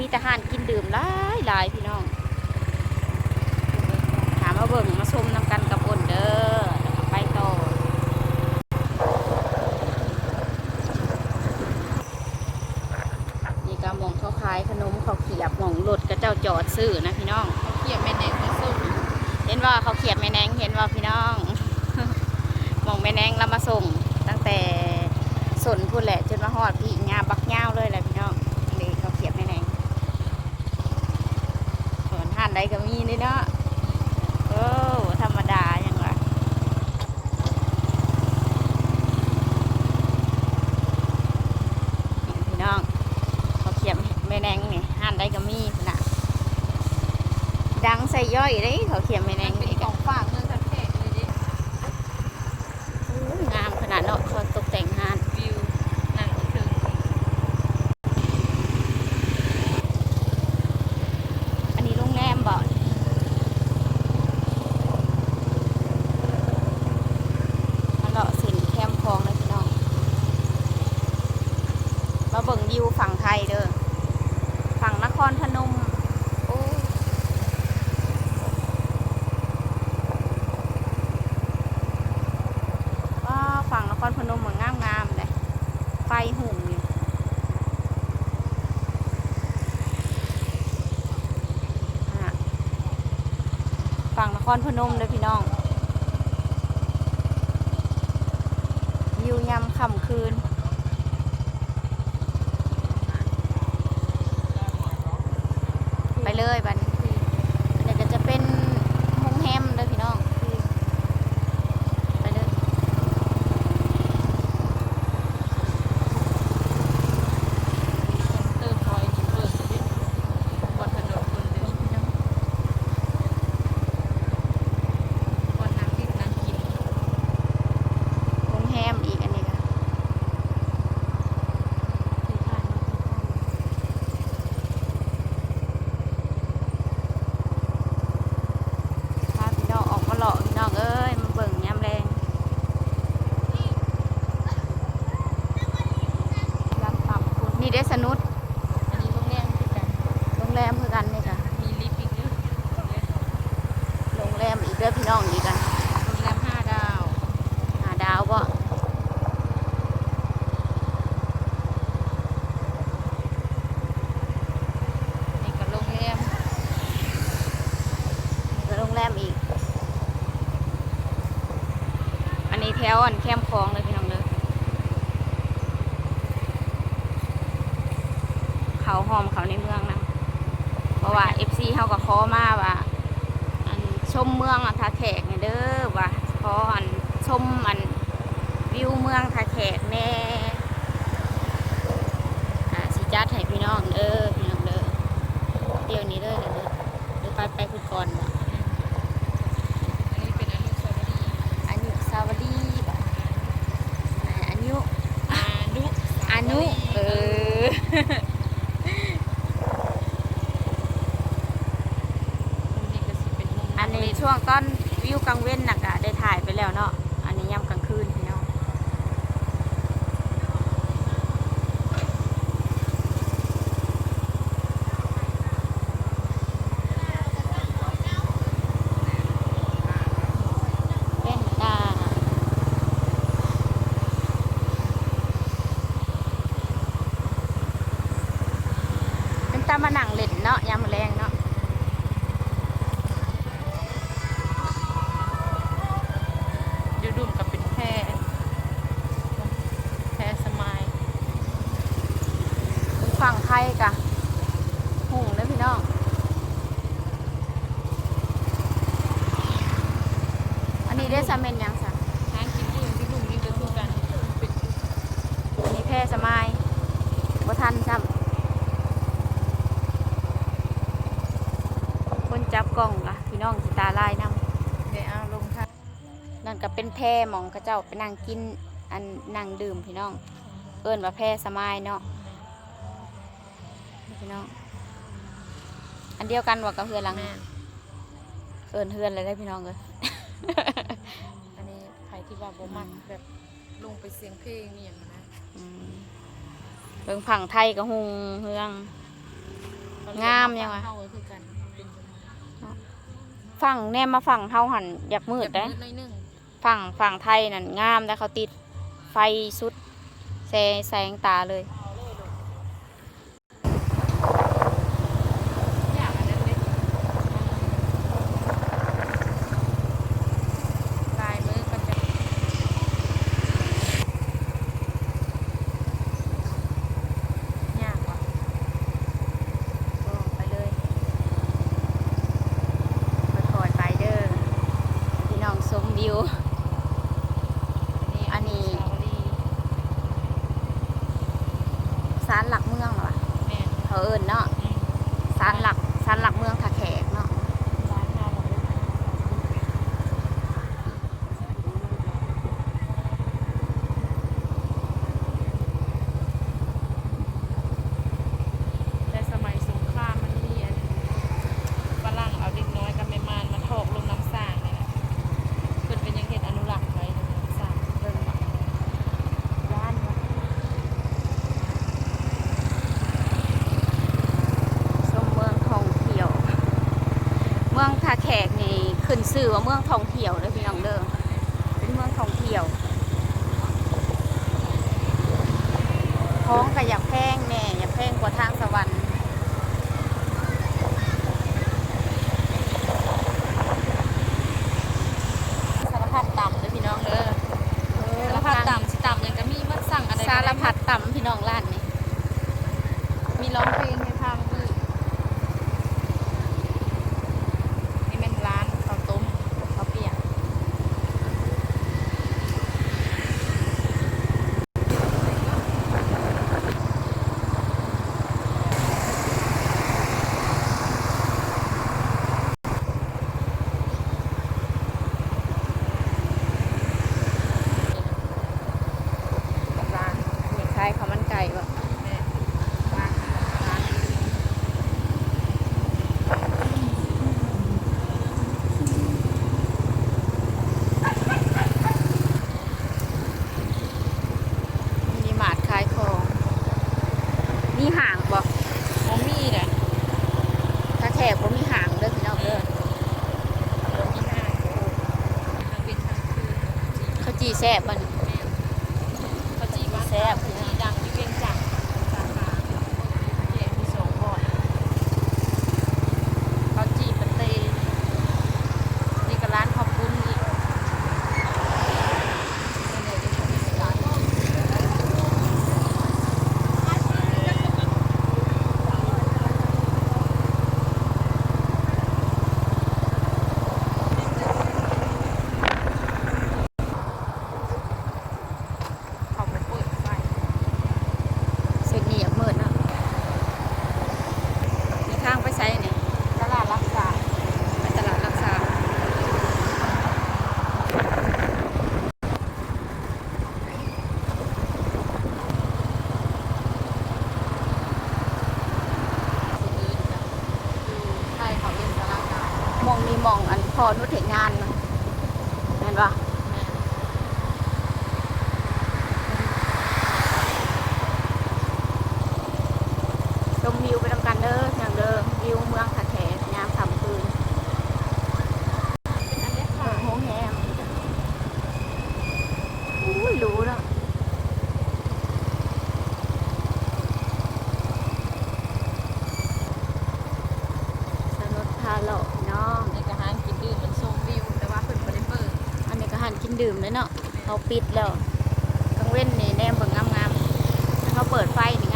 มีแต่ห้านกินดื่มหลายหลายพี่น้อง ถามมาเบิ่งมาชมนำกันกับอ้นเด้อไปต่อนี่ก็มองเขาขายขนมเขาเขียบมองรถกระเจ้าจอดซื้อนะพี่น้องเขาเขียนแม่เด็กมาส่งเห็นว่าเขาเขียบแม่แนงเห็นว่าพี่น้องมองแม่แนงเรามาส่ง ตั้งแต่สนพูดแหละจนมาฮอดพี่งาบักเงาวเลยแหละพี่น้องนี่เขาเขียบแม่แนงส่วนห่านใดก็มีนี่เนาะโอ้ธรรมดายังวะนี่พี่น้องเขาเขียบ แม่แนงนี่ห่านใดก็มีพุ่นนะดังใส่ย่อยเลยเขาเขียบแม่แนงเป็นนี่ขก็องฝากเมืองทับแขกเลยดิอู้งามขนาดเนาะเขาตกแต่งงานวิวหนังถึง อันนี้โรงแรมบ่มาเลาะสินแคมป์คลองเลยพี่น้อง มาเบิ่งวิวฝั่งไทยเด้อ ฝั่งนครพนม โอ้ว้าฝั่งนครพนมเหมือนงามงามๆเลย ไฟหุ่งอยู่ฝั่งนครพนมเลยพี่น้องวิวยามค่ำคืนไปเลยบันนี้ก็จะเป็นโรงแรมเลยพี่น้อง ไปเลย เตอร์คอยเปิดดิบนถนนคนเดินคนนั่งที่นั่งกิน โรงแรมอีกอันนี้ก็ ที่ทาน พาพี่น้องออกมาเลาะพี่น้องเอ้ยมาเบิ่งยามแรงยามต่ำคุณนี่ได้สนุด อันนี้โรงแรมคือกัน โรงแรมคือกันนี่ค่ะ มีลิฟต์อีกด้วย โรงแรมอีกเด้อพี่น้องอีกกัน โรงแรมห้าดาว หาดาวบ่ นี่กับโรงแรม แล้วโรงแรมอีก อันนี้แถวอันแคมคลองเลยพี่น้องเด้อเขาหอมเขาในเมืองนะเพราะว่า FC เขาก็ขอมาว่าอันชมเมืองอะทาแขกเนี่ยเด้อว่าขออันชมอันวิวเมืองทาแขกแน่อ่าสิจัดให้พี่น้องเด้อพี่น้องเด้อเดี๋ยวนี้เด้อเดี๋ยวเด้อไปไปพูดก่อนบ่ อันนี้เป็นอนุสาวรีย์ อายุสาวดีบ่อ่าอายุ อานุ อานุเออ นี่ก็สิเป็นมุม อันนี้ช่วงตอน วิวกลางเว้นน่ะก็ได้ถ่ายไปแล้วเนาะอันนี้ยามกลางคืนพี่น้อง เล่นตาเป็นตามาหนังเล่นเนาะยามมอแรงเนาะ อยูดุมกับเป็นแพร่แพร่สมาย ฝั่งไทยกะหุ่งเลยพี่น้อง อันนี้ได้ซาเมนยังสะ ทางกินที่ที่ดุมนี่ก็คือกันเป็น อันนี้แพร่ สมายบ่ทันซ้ำคนจับกล้องกะพี่น้องสิตาลายนำเดี๋ยวเอาลงทางนั่นก็เป็นแพร่หมองกระเจ้าไปนั่งกินอันนั่งดื่มพี่น้อง เอิ้นว่าแพร่สมายเนาะพี่น้อง อันเดียวกันว่ากับเฮือนหลังแม่เอิ้นเฮือนเลยได้อพี่น้องเลยอันนี้ใครที่ว่าบ่มักแบบลงไปเสียงเพลงนี่อย่างนั้นนะอืม เบิ่งผังไทยกับหุงเฮือง งามยังวะเฮาก็คือกันเป็นจังไดฝั่งแนมมาฝั่งเฮาหันอยากมืดแบได้บหน่อยหนึงฝั่งฝั่งไทยนั่นงามแต่เขาติดไฟสุดแสงแสงตาเลยอยากอันนั้นเลยลายมือก็จะยากว่ะ ก็ไปเลยค่อยๆไปเด้อพี่น้องชมวิว นี่ อันนี้ สาวรี ศาลหลักเมืองเหรอวะแม่นเขาเอิญเนาะอืมศาลหลักศาลหลักเมืองท่าแขกเนาะ ร้านเราแบบนี้แต่สมัยสงครามมันมีอันฝรั่งเอาเด็กน้อยกับแม่มานมาถอกลงน้ำสร้างนี่นะเพิ่นเป็นยังเฮ็ดอนุรักษ์ไว้ในน้ำสร้างเบิ่งว่า ร้านวะชมเมืองท่องเที่ยว เมืองท่าแขกนี่ ขึ้นชื่อว่าเมืองท่องเที่ยวเลยพี่น้องเด้อเป็นเมืองท่องเที่ยวท้องก็อยากแพงแน่อยากแพงกว่าทางสวรรค์สารพัดต่ำเด้อพี่น้องเด้อสารพัดต่ำสิต่ำยังก็มีมาสั่งอะไรก็สาได้รพัดต่ำพี่น้องร้านนี้ มีร้องเพลงให้ฟังคือนี่เป็นร้านข้าวต้มข้าวเปียก ร้านนี่ขายข้าวมันไก่บ่ แม่ร้านร้าน มีหมาดขายของมีห่างบ่ โมมี่เนี่ย ถ้าแขกบ่มีห่างเด้อพี่น้องเด้อ มีห้าทางเป็นทางคืน ข้าวจีแซ่บบ่นี่ แม่ข้าวจีบ้าน แซ่บ ข้าวจีดังที่เวียงจันทน์สาขาเย่มีสองบ่อนข้าวจีปะเตนี่ก็ร้านขอบคุณอีกนี่เลยที่เขามีร้าน เขาไปเปิดไฟ เส้นนี้อยากมืดเนาะมีทางไปไสนี่ ตลาดรักษา ไปตลาดรักษาหมองมีหมองอันพอนุเทงานมันเห็นปะชมวิวไปทำกันเด้อทางเด้อวิวเมืองท่าแขกยามค่ำคืน อันนี้ เอ ค่ะ อโฮงแฮมอุ้ยรู้เนาะสนุกพาเลาะพี่น้อง ในกระหานกินดื่มมันชมวิว แต่ว่าเพิ่นบ่ได้เปิด อันนี้ก็หันกิน ดื่มเลยเนาะเขาปิดแล้วต้องเว้นนี่แนมเบิ่งงามๆถ้าเขาเปิดไฟนี่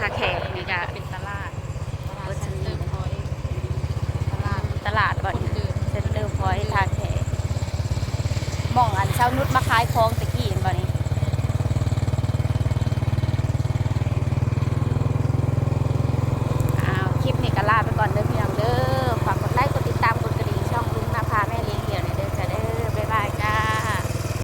ทาแคร์นี่ก็เป็นตลาดตลาดเซ็นเตอร์พอยต์ตลาดตลาดบ่อนเซ็นเตอร์พอยต์ทาแคร์มองอันเช้านุดมาขายของตะ